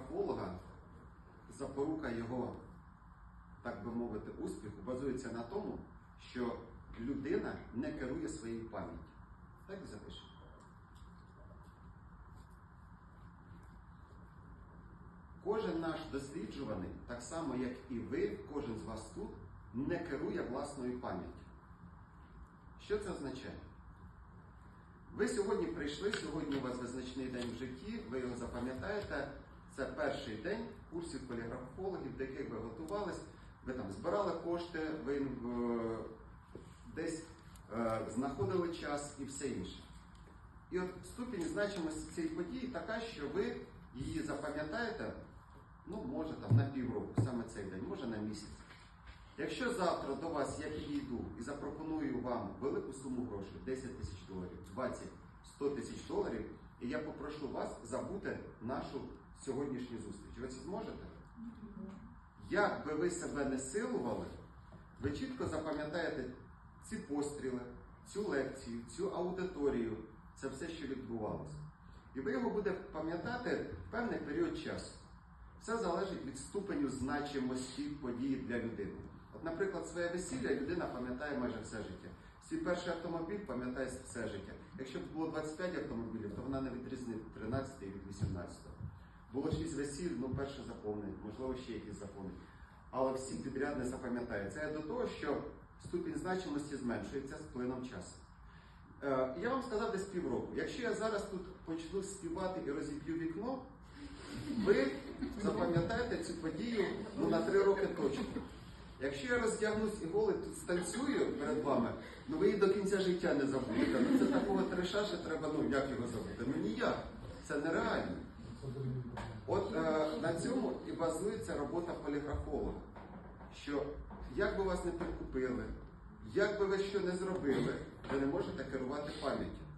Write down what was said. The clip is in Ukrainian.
поліграфолога, запорука його, так би мовити, успіху базується на тому, що людина не керує своєю пам'яттю. Так і. Кожен наш досліджуваний, так само як і ви, кожен з вас тут, не керує власною пам'яттю. Що це означає? Ви сьогодні прийшли, сьогодні у вас визначний день в житті, ви його запам'ятаєте. Це перший день курсів поліграфологів, до яких ви готувались, ви там збирали кошти, ви е, десь е, знаходили час і все інше. І от ступінь значимості цієї події така, що ви її запам'ятаєте, ну, може там на півроку, саме цей день, може на місяць. Якщо завтра до вас я підійду і запропоную вам велику суму грошей, 10 тисяч доларів, 20, 100 тисяч доларів, і я попрошу вас забути нашу сьогоднішню зустріч, ви це зможете? Як би ви себе не силували, ви чітко запам'ятаєте ці постріли, цю лекцію, цю аудиторію, це все, що відбувалося. І ви його будете пам'ятати певний період часу. Все залежить від ступеню значимості події для людини. От, наприклад, своє весілля людина пам'ятає майже все життя. Свій перший автомобіль пам'ятає все життя. Якщо б було 25 автомобілів, то вона не відрізнить 13 від 18. Було 6 весіль, ну перше заповнить, можливо, ще якісь заповнить. Але всі підряд не запам'ятає. Це до того, що ступінь значимості зменшується з плином часу. Е, я вам сказав десь півроку. Якщо я зараз тут почну співати і розіб'ю вікно, ви запам'ятаєте цю подію ну, на три роки точно. Якщо я роздягнусь і голий тут станцюю перед вами, ну ви її до кінця життя не забудете. Ну це такого треша, що треба, ну як його забути? Ну ніяк. Це нереально. От е, на цьому і базується робота поліграфолога. Що як би вас не прикупили, як би ви що не зробили, ви не можете керувати пам'яттю.